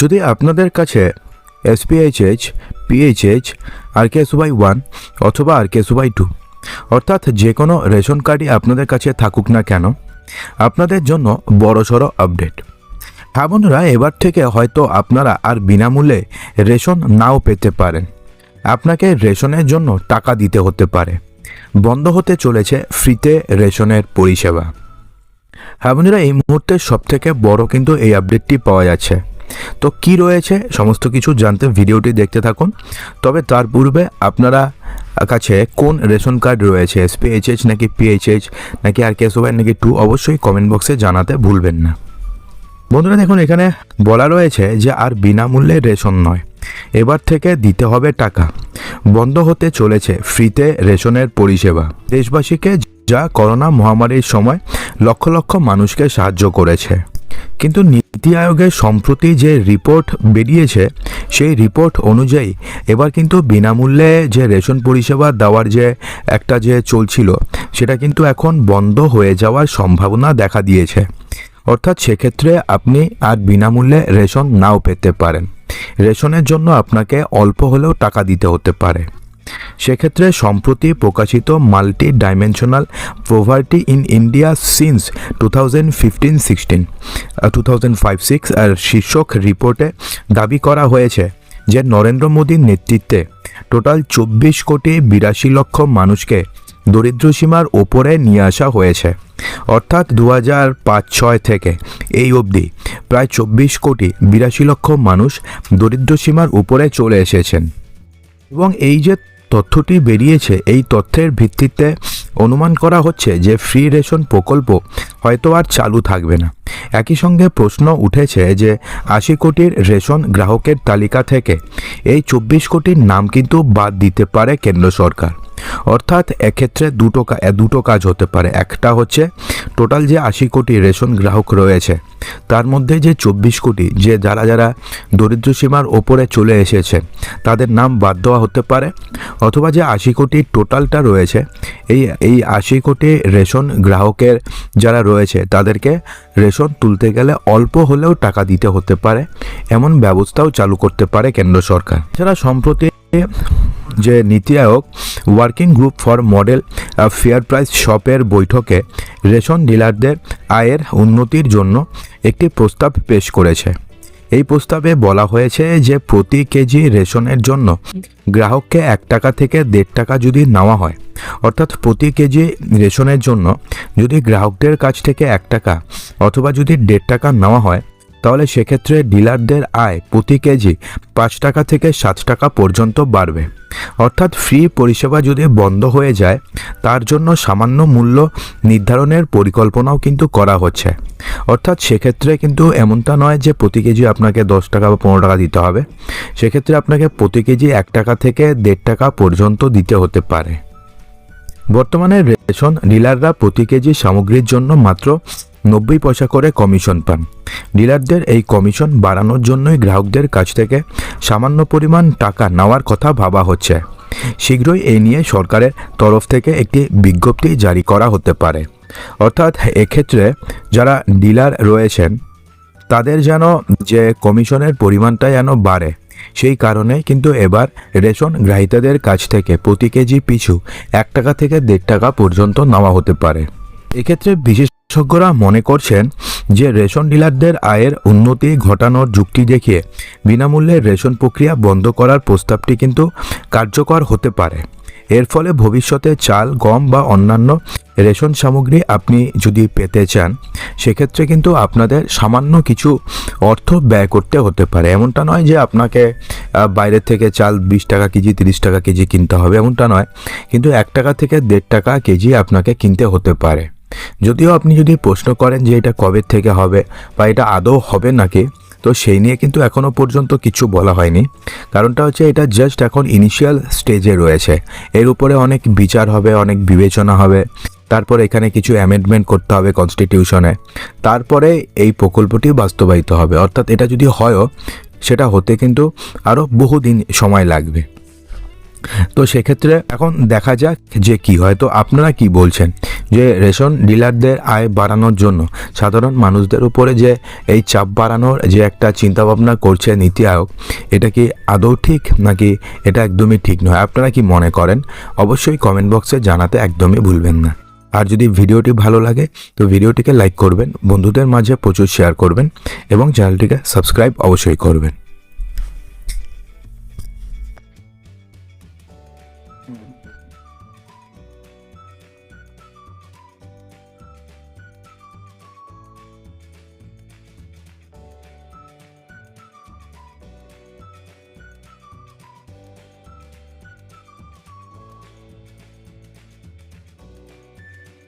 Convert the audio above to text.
যদি আপনাদের কাছে এসপিএইচএইচ পিএইচএইচ আর কে সুবাই ওয়ান অথবা আর কে সুবাই টু অর্থাৎ যে কোনো রেশন কার্ডই আপনাদের কাছে থাকুক না কেন, আপনাদের জন্য বড়সড় আপডেট। হ্যাঁ বন্ধুরা, এবার থেকে হয়তো আপনারা আর বিনামূল্যে রেশন নাও পেতে পারেন। আপনাকে রেশনের জন্য টাকা দিতে হতে পারে। বন্ধ হতে চলেছে ফ্রিতে রেশনের পরিষেবা। হ্যাঁ বন্ধুরা, এই মুহূর্তে সব থেকে বড় কিন্তু এই আপডেটটি পাওয়া যাচ্ছে। তো কি রয়েছে? সমস্ত কিছু জানতে ভিডিওটি দেখতে থাকুন। তবে তার পূর্বে আপনারা কাছে কোন রেশন কার্ড রয়েছে? এসপিএইচএইচ নাকি পিএইচএইচ নাকি আর কেসোবাই নাকি টু অবশ্যই কমেন্ট বক্সে জানাতে ভুলবেন না। বন্ধুরা দেখুন, এখানে বলা রয়েছে যে আর বিনামূল্যে রেশন নয়। এবার থেকে দিতে হবে টাকা। বন্ধ হতে চলেছে ফ্রিতে রেশনের পরিষেবা। দেশবাসীকে যা করোনা মহামারীর সময় লক্ষ লক্ষ মানুষকে সাহায্য করেছে। কিন্তু নীতি আয়োগের সম্প্রতি যে রিপোর্ট বেরিয়েছে, সেই রিপোর্ট অনুযায়ী এবার কিন্তু বিনামূল্যে যে রেশন পরিষেবা দেওয়ার যে একটা যে চলছিল, সেটা কিন্তু এখন বন্ধ হয়ে যাওয়ার সম্ভাবনা দেখা দিয়েছে। অর্থাৎ সেক্ষেত্রে আপনি আর বিনামূল্যে রেশন নাও পেতে পারেন। রেশনের জন্য আপনাকে অল্প হলেও টাকা দিতে হতে পারে। সেক্ষেত্রে সম্প্রতি প্রকাশিত multi dimensional poverty in India since two thousand fifteen sixteen two thousand five six শীর্ষক রিপোর্টে দাবি করা হয়েছে যে নরেন্দ্র মোদীর নেতৃত্বে টোটাল চব্বিশ কোটি বিরাশি লক্ষ মানুষকে দরিদ্র সীমার ওপরে নিয়ে আসা হয়েছে। অর্থাৎ দু হাজার পাঁচ ছয় থেকে এই অবধি প্রায় চব্বিশ কোটি বিরাশি লক্ষ মানুষ দরিদ্র সীমার উপরে চলে এসেছেন। এবং এই যে তথ্যটি বেরিয়েছে, এই তথ্যের ভিত্তিতে অনুমান করা হচ্ছে যে ফ্রি রেশন প্রকল্প হয়তো আর চালু থাকবে না। একই সঙ্গে প্রশ্ন উঠেছে যে আশি কোটির রেশন গ্রাহকের তালিকা থেকে এই চব্বিশ কোটির নাম কিন্তু বাদ দিতে পারে কেন্দ্র সরকার। অর্থাৎ এক্ষেত্রে দুটো দুটো কাজ হতে পারে। একটা হচ্ছে টোটাল যে আশি কোটি রেশন গ্রাহক রয়েছে, তার মধ্যে যে চব্বিশ কোটি, যে যারা যারা দরিদ্র সীমার ওপরে চলে এসেছে, তাদের নাম বাদ দেওয়া হতে পারে। অথবা যে আশি কোটি টোটালটা রয়েছে, এই এই আশি কোটি রেশন গ্রাহকের যারা রয়েছে, তাদেরকে রেশন তুলতে গেলে অল্প হলেও টাকা দিতে হতে পারে। এমন ব্যবস্থাও চালু করতে পারে কেন্দ্র সরকার। এছাড়া সম্প্রতি যে NITI Aayog working group for model fair price শপের বৈঠকে রেশন ডিলারদের আয়ের উন্নতির জন্য একটি প্রস্তাব পেশ করেছে। এই প্রস্তাবে বলা হয়েছে যে প্রতি কেজি রেশনের জন্য গ্রাহককে এক টাকা থেকে দেড় টাকা যদি নেওয়া হয়, অর্থাৎ প্রতি কেজি রেশনের জন্য যদি গ্রাহকদের কাছ থেকে এক টাকা অথবা যদি দেড় টাকা নেওয়া হয় তাহলে সেক্ষেত্রে ডিলারদের আয় প্রতি কেজি পাঁচ টাকা থেকে সাত টাকা পর্যন্ত বাড়বে। অর্থাৎ ফ্রি পরিষেবা যদি বন্ধ হয়ে যায়, তার জন্য সামান্য মূল্য নির্ধারণের পরিকল্পনাও কিন্তু করা হচ্ছে। অর্থাৎ সেক্ষেত্রে কিন্তু এমনটা নয় যে প্রতি কেজি আপনাকে দশ টাকা বা পনেরো টাকা দিতে হবে। সেক্ষেত্রে আপনাকে প্রতি কেজি এক টাকা থেকে দেড় টাকা পর্যন্ত দিতে হতে পারে। বর্তমানে রেশন ডিলাররা প্রতি কেজি সামগ্রীর জন্য মাত্র নব্বই পয়সা করে কমিশন পান। ডিলারদের এই কমিশন বাড়ানোর জন্যই গ্রাহকদের কাছ থেকে সামান্য পরিমাণ টাকা নেওয়ার কথা ভাবা হচ্ছে। শীঘ্রই এই নিয়ে সরকারের তরফ থেকে একটি বিজ্ঞপ্তি জারি করা হতে পারে। অর্থাৎ এক্ষেত্রে যারা ডিলার রয়েছেন, তাদের যেন যে কমিশনের পরিমাণটা যেন বাড়ে, সেই কারণে কিন্তু এবার রেশন গ্রাহীতাদের কাছ থেকে প্রতি কেজি পিছু এক টাকা থেকে দেড় টাকা পর্যন্ত নেওয়া হতে পারে। এক্ষেত্রে বিশেষজ্ঞরা মনে করছেন যে রেশন ডিলারদের আয়ের উন্নতি ঘটানোর যুক্তি দেখিয়ে বিনামূল্যে রেশন প্রক্রিয়া বন্ধ করার প্রস্তাবটি কিন্তু কার্যকর হতে পারে। এর ফলে ভবিষ্যতে চাল গম বা অন্যান্য রেশন সামগ্রী আপনি যদি পেতে চান সেক্ষেত্রে কিন্তু আপনাদের সামান্য কিছু অর্থ ব্যয় করতে হতে পারে। এমনটা নয় যে আপনাকে আহ, বাইরের থেকে চাল বিশ টাকা কেজি তিরিশ টাকা কেজি কিনতে হবে এমনটা নয়। কিন্তু এক টাকা থেকে দেড় টাকা কেজি আপনাকে কিনতে হতে পারে। যদিও আপনি যদি প্রশ্ন করেন যে এটা কবে থেকে হবে বা এটা আদৌ হবে নাকি, তো সেই নিয়ে কিন্তু এখনও পর্যন্ত কিছু বলা হয়নি। কারণটা হচ্ছে এটা জাস্ট এখন ইনিশিয়াল স্টেজে রয়েছে। এর উপরে অনেক বিচার হবে, অনেক বিবেচনা হবে। তারপর এখানে কিছু অ্যামেন্ডমেন্ট করতে হবে কনস্টিটিউশনে তারপরে এই প্রকল্পটি বাস্তবায়িত হবে। অর্থাৎ এটা যদি হয়ও, সেটা হতে কিন্তু আরও বহুদিন সময় লাগবে। তো সেক্ষেত্রে এখন দেখা যাক যে কি হয়। তো আপনারা কি বলছেন? যে রেশন ডিলারদের আয় বাড়ানোর জন্য সাধারণ মানুষদের উপরে যে এই চাপ বাড়ানোর যে একটা চিন্তাভাবনা করছে নীতি আয়োগ, এটা কি আদৌ ঠিক নাকি এটা একদমই ঠিক নয়? আপনারা কি মনে করেন? অবশ্যই কমেন্ট বক্সে জানাতে একদমই ভুলবেন না। আর যদি ভিডিওটি ভালো লাগে, তো ভিডিওটিকে লাইক করবেন, বন্ধুদের মাঝে প্রচুর শেয়ার করবেন এবং চ্যানেলটিকে সাবস্ক্রাইব অবশ্যই করবেন।